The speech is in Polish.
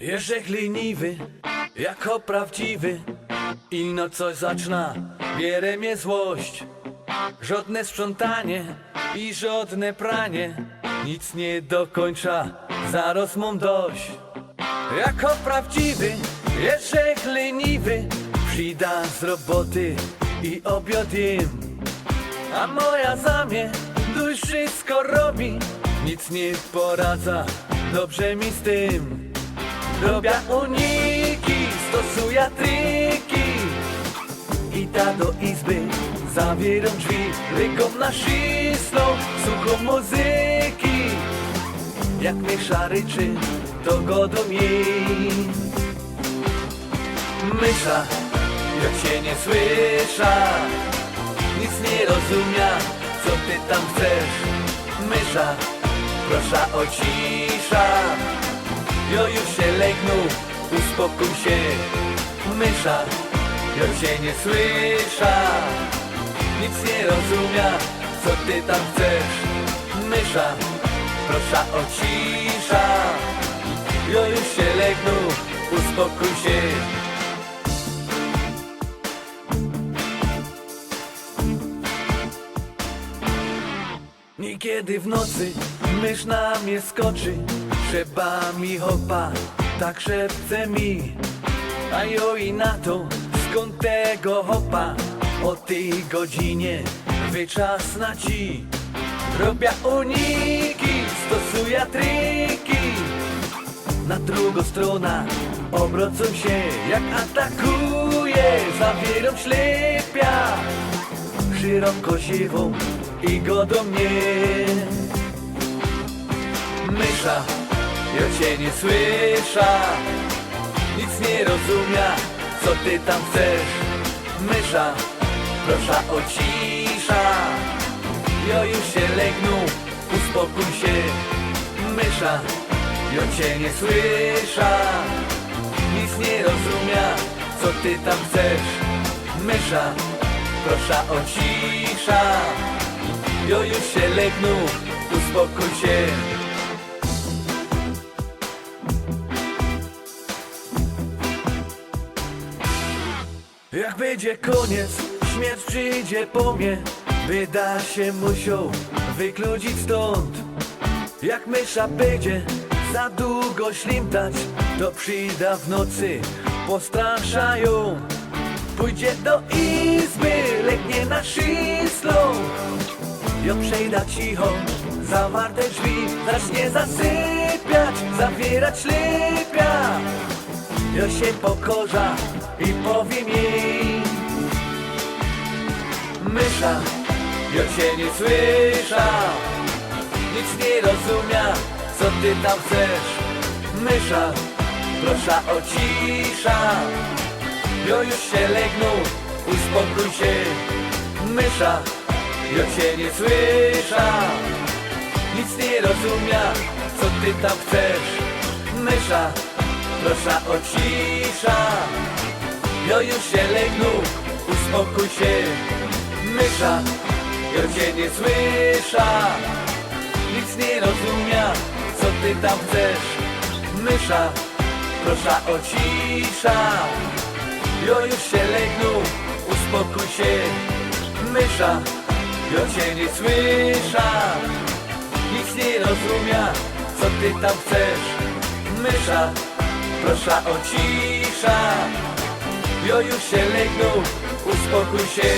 Jeżdżek leniwy, jako prawdziwy. Ino coś zaczyna, bierze mnie złość. Żadne sprzątanie i żadne pranie. Nic nie dokończa, zaraz mam dość. Jako prawdziwy, Jeżdżek leniwy Przyda z roboty i obiad jem. A moja za mnie dość wszystko robi. Nic nie poradza, dobrze mi z tym Robię uniki, stosuję triki. I ta do izby zawieram drzwi Rygom na szyslo, słucham muzyki. Jak mnie szaryczy, to godą jej. Mysza, ja cię nie słysza Nic nie rozumia, co ty tam chcesz. Mysza, proszę o cisza Jo już się legnął, uspokój się. Mysza, jo cię nie słysza. Nic nie rozumia, co ty tam chcesz. Mysza, proszę o cisza. Jo już się legnął, uspokój się. Niekiedy w nocy mysz na mnie skoczy Trzeba mi hopa, tak szepce mi. A i na to, skąd tego hopa? O tej godzinie wyczasna ci. Robię uniki, stosuję triki. Na drugą stronę obracam się Jak atakuję, zawieram ślepia. Szeroko ziewą i go do mnie. Mysza, ja cię nie słysza Nic nie rozumia, co ty tam chcesz Mysza, proszę o cisza. Ja już się legnął, uspokój się Mysza, ja cię nie słysza Nic nie rozumia, co ty tam chcesz Mysza, proszę o cisza. Jo już się legnął, uspokój się Jak będzie koniec, śmierć przyjdzie po mnie Wyda się musiał wykludzić stąd. Jak mysza będzie za długo ślimtać To przyjda w nocy, postraszają. Pójdzie do izby, legnie na szyslo Jo przejda cicho, zawarte drzwi Zacznie zasypiać, zawierać ślepia Jo się pokorza i powiem jej. Mysza, jo cię nie słysza Nic nie rozumia, co ty tam chcesz. Mysza, proszę o cisza Jo już się legnął, uspokój się. Mysza, jo cię nie słysza Nic nie rozumia, co ty tam chcesz. Mysza, proszę o cisza. Jo już się legnął, uspokój się. Mysza, jo cię nie słysza. Nic nie rozumia, co ty tam chcesz. Mysza, proszę o cisza. Jo już się legnął, uspokój się. Mysza, jo cię nie słysza. Nic nie rozumia, co ty tam chcesz. Mysza, proszę o cisza Jo już się legnął, uspokój się